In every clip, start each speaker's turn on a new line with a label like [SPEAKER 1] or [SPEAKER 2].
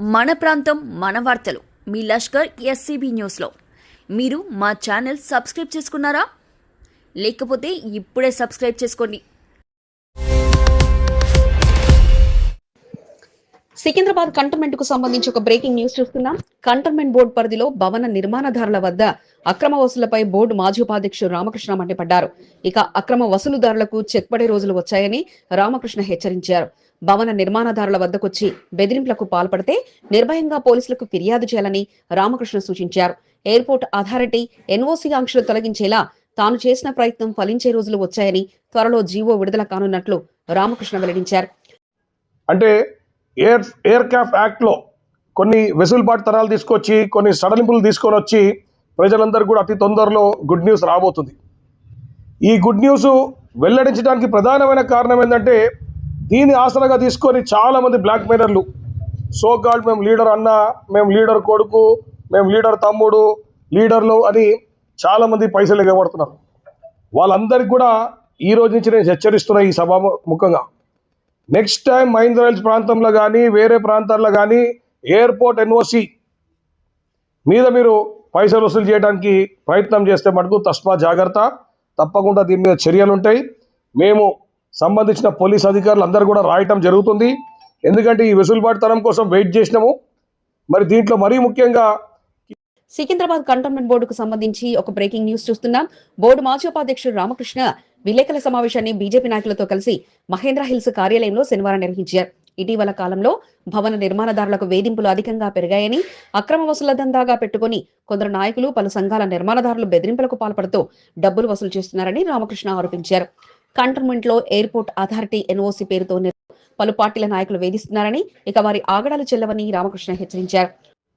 [SPEAKER 1] మన ప్రాంతం మన వార్తలు. మీ లష్కర్ ఎస్సీబీ న్యూస్లో. మీరు మా ఛానల్ సబ్స్క్రైబ్ చేసుకున్నారా? లేకపోతే ఇప్పుడే సబ్స్క్రైబ్ చేసుకోండి.
[SPEAKER 2] సికింద్రాబాద్ కంటోన్మెంట్కు సంబంధించి ఒక బ్రేకింగ్ న్యూస్ చూస్తున్నాం. కంటోన్మెంట్ బోర్డు పరిధిలో భవన నిర్మాణదారుల వద్ద అక్రమ వసూలపై బోర్డు మాజీ ఉపాధ్యక్షుడు రామకృష్ణ మండిపడ్డారు. ఇక అక్రమ వసూలుదారులకు చెక్ పడే రోజులు వచ్చాయని రామకృష్ణ హెచ్చరించారు. భవన నిర్మాణదారుల వద్దకొచ్చి బెదిరింపులకు పాల్పడితే నిర్భయంగా పోలీసులకు ఫిర్యాదు చేయాలని రామకృష్ణ సూచించారు. ఎయిర్పోర్ట్ అథారిటీ ఎన్ఓసీ ఆంక్షలు తొలగించేలా తాను చేసిన ప్రయత్నం ఫలించే రోజులు వచ్చాయని త్వరలో జీవో విడుదల కానున్నట్లు రామకృష్ణ వెల్లడించారు.
[SPEAKER 3] అంటే ఎయిర్ ఎయిర్ క్రాఫ్ట్ యాక్ట్లో కొన్ని వెసులుబాటు తరాలు తీసుకొచ్చి కొన్ని సడలింపులు తీసుకొని వచ్చి ప్రజలందరూ కూడా అతి తొందరలో గుడ్ న్యూస్ రాబోతుంది. ఈ గుడ్ న్యూస్ వెల్లడించడానికి ప్రధానమైన కారణం ఏంటంటే దీన్ని ఆసనగా తీసుకొని చాలామంది బ్లాక్ మెయిలర్లు సో కాల్డ్ మేము లీడర్ అన్న మేము లీడర్ కొడుకు మేము లీడర్ తమ్ముడు లీడర్లు అని చాలామంది పైసలు ఎగబడుతున్నారు. వాళ్ళందరికీ కూడా ఈ రోజు నుంచి నేను హెచ్చరిస్తున్నా ఈ సభ ముఖంగా నెక్స్ట్ టైం మహీంద్రా హిల్స్ ప్రాంతంలో కానీ వేరే ప్రాంతాల్లో కానీ ఎయిర్పోర్ట్ ఎన్ఓసి మీద మీరు పైసలు వసూలు చేయడానికి ప్రయత్నం చేస్తే మటుకు తస్మా జాగ్రత్త. తప్పకుండా దీని మీద చర్యలు ఉంటాయి. మేము సంబంధించిన పోలీస్ అధికారులు అందరూ కూడా రాయటం జరుగుతుంది. ఎందుకంటే ఈ వెసులుబాటుతనం కోసం వెయిట్ చేసినాము. మరి దీంట్లో మరీ ముఖ్యంగా
[SPEAKER 2] సికింద్రాబాద్ కంటోన్మెంట్ బోర్డుకు సంబంధించి ఒక బ్రేకింగ్ న్యూస్ చూస్తున్నాం. బోర్డు మాజీ ఉపాధ్యక్షుడు రామకృష్ణ విలేకరుల సమావేశాన్ని బీజేపీ నాయకులతో కలిసి మహేంద్ర హిల్స్ కార్యాలయంలో శనివారం నిర్వహించారు. ఇటీవల కాలంలో భవన నిర్మాణదారులకు వేధింపులు అధికంగా పెరిగాయని అక్రమ వసూల దందాగా పెట్టుకుని కొందరు నాయకులు పలు సంఘాల నిర్మాణదారులు బెదిరింపులకు పాల్పడుతూ డబ్బులు వసూలు చేస్తున్నారని రామకృష్ణ ఆరోపించారు. కంటోన్మెంట్లో ఎయిర్పోర్ట్ అథారిటీ ఎన్ఓసి పేరుతో పలు పార్టీల నాయకులు వేధిస్తున్నారని ఇక వారి ఆగడాలు చెల్లవని రామకృష్ణ హెచ్చరించారు.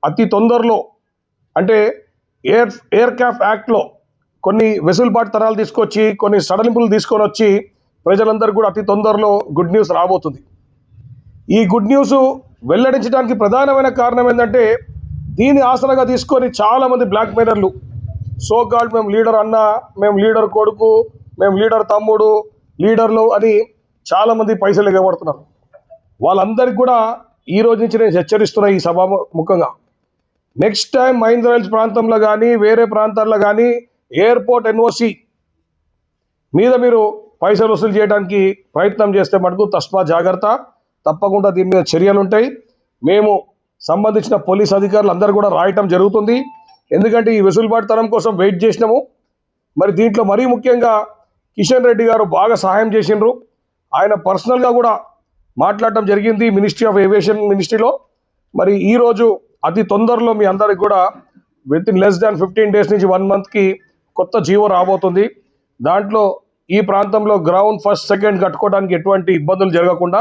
[SPEAKER 3] అతి తొందరలో అంటే ఎయిర్ ఎయిర్ క్రాఫ్ట్ యాక్ట్లో కొన్ని వెసులుబాటు తరాలు తీసుకొచ్చి కొన్ని సడలింపులు తీసుకొని వచ్చి ప్రజలందరూ కూడా అతి తొందరలో గుడ్ న్యూస్ రాబోతుంది. ఈ గుడ్ న్యూస్ వెల్లడించడానికి ప్రధానమైన కారణం ఏంటంటే దీన్ని ఆసనగా తీసుకొని చాలామంది బ్లాక్ మెయిలర్లు సో కాల్డ్ మేము లీడర్ అన్న మేము లీడర్ కొడుకు మేము లీడర్ తమ్ముడు లీడర్లు అని చాలామంది పైసలు ఎగబడుతున్నారు. వాళ్ళందరికీ కూడా ఈ రోజు నుంచి నేను హెచ్చరిస్తున్నా ఈ సభ ముఖంగా నెక్స్ట్ టైం మహీంద్రా హిల్స్ ప్రాంతంలో కానీ వేరే ప్రాంతాల్లో కానీ ఎయిర్పోర్ట్ ఎన్ఓసి మీద మీరు పైసలు వసూలు చేయడానికి ప్రయత్నం చేస్తే మటుకు తస్మా జాగ్రత్త. తప్పకుండా దీని మీద చర్యలు ఉంటాయి. మేము సంబంధించిన పోలీస్ అధికారులు అందరూ కూడా రాయటం జరుగుతుంది. ఎందుకంటే ఈ వెసులుబాటుతనం కోసం వెయిట్ చేసినాము. మరి దీంట్లో మరీ ముఖ్యంగా కిషన్ రెడ్డి గారు బాగా సహాయం చేసిండ్రు. ఆయన పర్సనల్గా కూడా మాట్లాడటం జరిగింది మినిస్ట్రీ ఆఫ్ ఏవియేషన్ మినిస్ట్రీలో. మరి ఈరోజు అతి తొందరలో మీ అందరికి కూడా within less than fifteen days నుంచి వన్ మంత్కి కొత్త జీవో రాబోతుంది. దాంట్లో ఈ ప్రాంతంలో గ్రౌండ్ ఫస్ట్ సెకండ్ కట్టుకోవడానికి ఎటువంటి ఇబ్బందులు జరగకుండా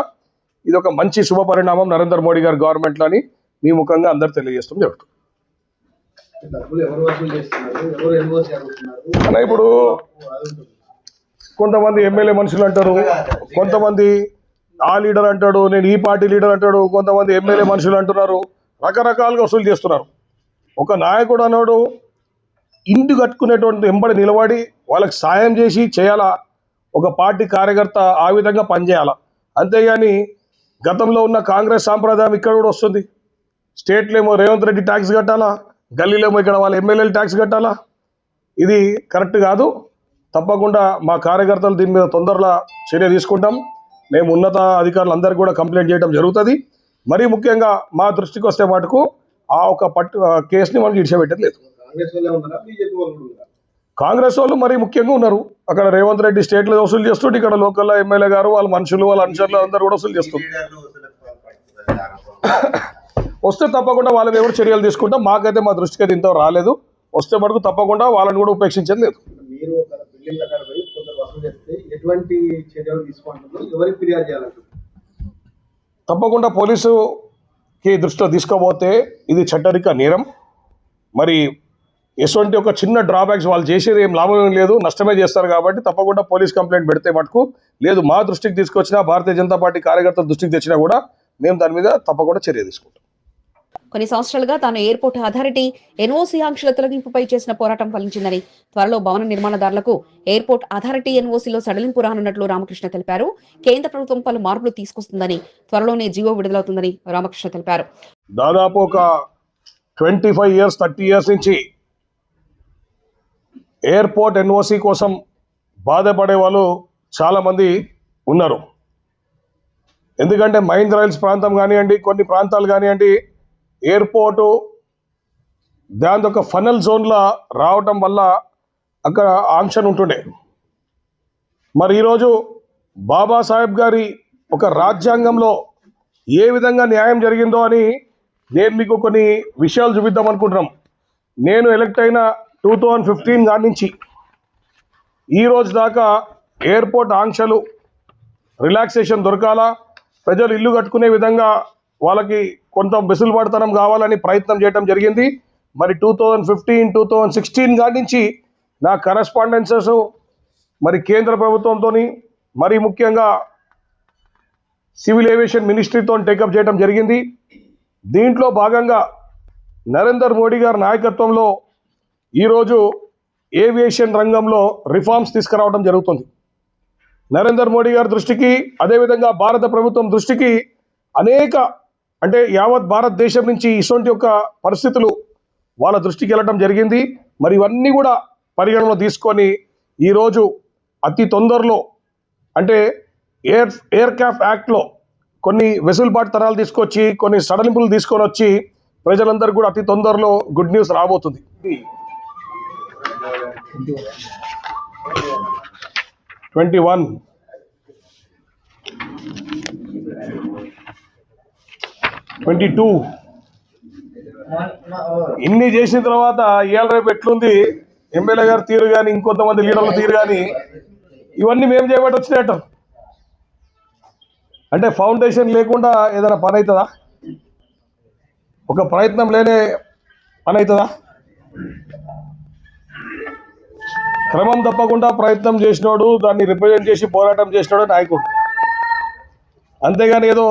[SPEAKER 3] ఇది ఒక మంచి శుభ పరిణామం నరేంద్ర మోడీ గారి గవర్నమెంట్లో అని మీ ముఖంగా అందరు తెలియజేస్తాం జరుగుతుంది. ఇప్పుడు కొంతమంది ఎమ్మెల్యే మనుషులు అంటారు కొంతమంది ఆ లీడర్ అంటాడు నేను ఈ పార్టీ లీడర్ అంటాడు కొంతమంది ఎమ్మెల్యే మనుషులు అంటున్నారు. రకరకాలుగా వసూలు చేస్తున్నారు. ఒక నాయకుడు అన్నాడు ఇంటి కట్టుకునేటువంటి వెంబడి నిలబడి వాళ్ళకి సాయం చేసి చేయాలా? ఒక పార్టీ కార్యకర్త ఆ విధంగా పనిచేయాలా? అంతేగాని గతంలో ఉన్న కాంగ్రెస్ సాంప్రదాయం ఇక్కడ కూడా వస్తుంది. స్టేట్లో ఏమో రేవంత్ రెడ్డి ట్యాక్స్ కట్టాలా? గల్లీలో ఏమో ఇక్కడ వాళ్ళ ఎమ్మెల్యేలు ట్యాక్స్ కట్టాలా? ఇది కరెక్ట్ కాదు. తప్పకుండా మా కార్యకర్తలు దీని మీద తొందరలో చర్య తీసుకుంటాం. మేము ఉన్నత అధికారులు అందరికీ కూడా కంప్లైంట్ చేయడం జరుగుతుంది. మరీ ముఖ్యంగా మా దృష్టికి వస్తే మటుకు ఆ ఒక పట్టు కేసుని మనం ఇడిచిపెట్టేది లేదు.
[SPEAKER 4] కాంగ్రెస్ వాళ్ళే వాళ్ళు
[SPEAKER 3] వాళ్ళు మరీ ముఖ్యంగా ఉన్నారు. అక్కడ రేవంత్ రెడ్డి స్టేట్లో వసూలు చేస్తుంటే ఇక్కడ లోకల్లో ఎమ్మెల్యే గారు వాళ్ళ మనుషులు వాళ్ళ అనుచరులు అందరూ కూడా వసూలు చేస్తారు వస్తే తప్పకుండా వాళ్ళ మీద కూడా చర్యలు తీసుకుంటాం. మాకైతే మా దృష్టికి అయితే ఇంత రాలేదు. వస్తే మటుకు తప్పకుండా వాళ్ళని కూడా ఉపేక్షించేది లేదు.
[SPEAKER 4] మీరు ఎటువంటి చర్యలు తీసుకుంటున్నారు ఎవరికి ఫిర్యాదు చేయాలంటారు
[SPEAKER 3] తప్పకుండా పోలీసుకి దృష్టిలో తీసుకోబోతే ఇది చట్టరిక నేరం. మరి ఎటువంటి ఒక చిన్న డ్రాబ్యాక్స్ వాళ్ళు చేసేది ఏం లాభం లేదు నష్టమే చేస్తారు కాబట్టి తప్పకుండా పోలీస్ కంప్లైంట్ పెడితే మటుకు లేదు మా దృష్టికి తీసుకొచ్చినా భారతీయ జనతా పార్టీ కార్యకర్తల దృష్టికి తెచ్చినా కూడా మేము దాని మీద తప్పకుండా చర్య తీసుకుంటాం.
[SPEAKER 2] కొన్ని సంవత్సరాలుగా తాను ఎయిర్పోర్ట్ అథారిటీ ఎన్ఓసి ఆంక్షల తొలగింపుపై చేసిన పోరాటం ఫలించిందని త్వరలో భవన నిర్మాణదారులకు ఎయిర్పోర్ట్ అథారిటీ ఎన్ఓసిలో సడలింపు రానున్నట్లు రామకృష్ణ తెలిపారు. కేంద్ర ప్రభుత్వం పలు మార్పులు తీసుకొస్తుందని త్వరలోనే జీవో విడుదలవుతుందని రామకృష్ణ తెలిపారు.
[SPEAKER 3] దాదాపు ఒక twenty five years thirty years నుంచి ఎయిర్పోర్ట్ ఎన్ఓసి కోసం బాధపడే వాళ్ళు చాలామంది ఉన్నారు. ఎందుకంటే మైండ్ రైల్స్ ప్రాంతం కానివ్వండి కొన్ని ప్రాంతాలు కానివ్వండి ఎయిర్పోర్టు దాని ఒక ఫనల్ జోన్లో రావటం వల్ల అక్కడ ఆంక్షన్ ఉంటుండే. మరి ఈరోజు బాబాసాహెబ్ గారి ఒక రాజ్యాంగంలో ఏ విధంగా న్యాయం జరిగిందో అని నేను మీకు కొన్ని విషయాలు చూపిద్దాం అనుకుంటున్నాం. నేను ఎలక్ట్ అయిన టూ థౌజండ్ ఫిఫ్టీన్ దాని నుంచి ఈ రోజు దాకా ఎయిర్పోర్ట్ ఆంక్షలు రిలాక్సేషన్ దొరకాలా? ప్రజలు ఇల్లు కట్టుకునే విధంగా వాళ్ళకి కొంత వెసులుబాటుతనం కావాలని ప్రయత్నం చేయడం జరిగింది. మరి two thousand fifteen two thousand sixteen కాడి నుంచి నా కరెస్పాండెన్సెస్ మరి కేంద్ర ప్రభుత్వంతో మరి ముఖ్యంగా సివిల్ ఏవియేషన్ మినిస్ట్రీతో టేకప్ చేయడం జరిగింది. దీంట్లో భాగంగా నరేందర్ మోడీ గారి నాయకత్వంలో ఈరోజు ఏవియేషన్ రంగంలో రిఫార్మ్స్ తీసుకురావడం జరుగుతుంది. నరేందర్ మోడీ గారి దృష్టికి అదేవిధంగా భారత ప్రభుత్వం దృష్టికి అనేక అంటే యావత్ భారతదేశం నుంచి ఇటువంటి యొక్క పరిస్థితులు వాళ్ళ దృష్టికి వెళ్ళడం జరిగింది. మరి ఇవన్నీ కూడా పరిగణలో తీసుకొని ఈరోజు అతి తొందరలో అంటే ఎయిర్ ఎయిర్క్రాఫ్ట్ యాక్ట్లో కొన్ని వెసులుబాటు తరాలు తీసుకొచ్చి కొన్ని సడలింపులు తీసుకొని వచ్చి ప్రజలందరూ కూడా అతి తొందరలో గుడ్ న్యూస్ రాబోతుంది. Twenty one. Twenty two. ఇన్ని చేసిన తర్వాత ఇవాళ రేపు ఎట్లుంది? ఎమ్మెల్యే గారు తీరు కానీ ఇంకొంతమంది లీడర్ల తీరు కానీ ఇవన్నీ మేము చేయబట్టి వచ్చినట్టు. అంటే ఫౌండేషన్ లేకుండా ఏదైనా పని అవుతుందా ఒక ప్రయత్నం లేనే పని అవుతుందా క్రమం తప్పకుండా ప్రయత్నం చేసినోడు దాన్ని రిప్రజెంట్ చేసి పోరాటం చేసినాడు నాయకుడు. అంతేగాని ఏదో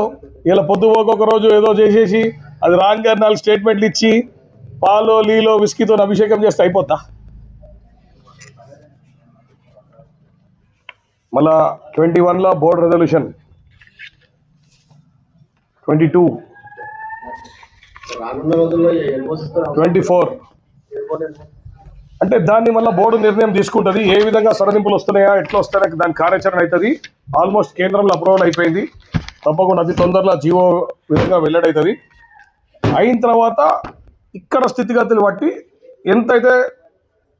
[SPEAKER 3] ఇలా పొద్దుపోక ఒక రోజు ఏదో చేసేసి అది రాంగ్ గారు నాలుగు స్టేట్మెంట్లు ఇచ్చి పాలో లీలో విస్కీతో అభిషేకం చేస్తే అయిపోతా మళ్ళా ట్వంటీ వన్లో board resolution. Twenty two. Twenty four. అంటే దాన్ని మళ్ళీ బోర్డు నిర్ణయం తీసుకుంటుంది. ఏ విధంగా సడలింపులు వస్తున్నాయా ఎట్లా వస్తాయో దాని కార్యాచరణ అవుతుంది. ఆల్మోస్ట్ కేంద్రంలో అప్రూవల్ అయిపోయింది. తప్పకుండా అతి తొందరలో జీవో విధంగా వెల్లడవుతుంది అయిన తర్వాత ఇక్కడ స్థితిగతులు బట్టి ఎంతైతే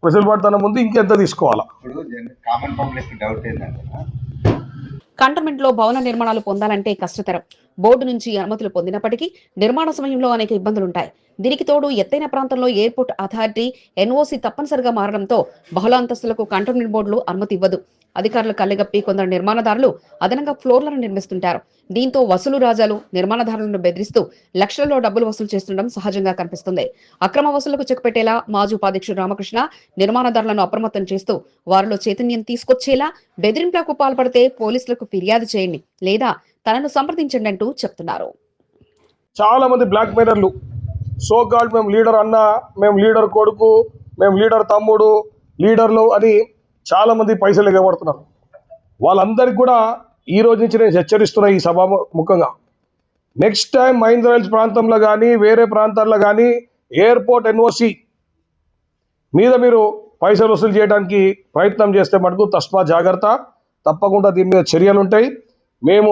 [SPEAKER 3] వెసులుబాటుతనం ఉంది ఇంకెంత తీసుకోవాలా?
[SPEAKER 2] కంటోన్మెంట్లో భవన నిర్మాణాలు పొందాలంటే కష్టతరం. బోర్డు నుంచి అనుమతులు పొందినప్పటికీ నిర్మాణ సమయంలో అనేక ఇబ్బందులుంటాయి. దీనికి తోడు ఎత్తైన ప్రాంతంలో ఎయిర్పోర్ట్ అథారిటీ ఎన్ఓసి తప్పనిసరిగా మారడంతో బహుళ అంతస్తులకు కంటోన్మెంట్ బోర్డులు అనుమతి ఇవ్వదు. అధికారులు కళ్ళగప్పి కొందరు నిర్మాణదారులు అదనంగా ఫ్లోర్లను నిర్మిస్తుంటారు. దీంతో వసూలు రాజాలు నిర్మాణదారులను బెదిరిస్తూ లక్షల్లో డబ్బులు వసూలు చేస్తుండడం సహజంగా కనిపిస్తుంది. అక్రమ వసూలకు చెక్ పెట్టేలా మాజీ ఉపాధ్యక్షుడు రామకృష్ణ నిర్మాణదారులను అప్రమత్తం చేస్తూ వారిలో చైతన్యం తీసుకొచ్చేలా బెదిరింపులకు పాల్పడితే పోలీసులకు ఫిర్యాదు చేయండి లేదా తనను సంప్రదించండి అంటూ చెప్తున్నారు.
[SPEAKER 3] చాలా మంది బ్లాక్ మెయిలర్లు సో కాల్డ్ మేము లీడర్ అన్న మేము లీడర్ కొడుకు మేము లీడర్ తమ్ముడు లీడర్లు అని చాలా మంది పైసలు ఎగబడుతున్నారు. వాళ్ళందరికీ కూడా ఈ రోజు నుంచి నేను హెచ్చరిస్తున్నా ఈ సభ ముఖంగా నెక్స్ట్ టైం మహీంద్రాయిల్స్ ప్రాంతంలో కానీ వేరే ప్రాంతాల్లో కానీ ఎయిర్పోర్ట్ ఎన్ఓసి మీద మీరు పైసలు వసూలు చేయడానికి ప్రయత్నం చేస్తే మటుకు తస్మా జాగ్రత్త. తప్పకుండా దీని మీద చర్యలు ఉంటాయి మేము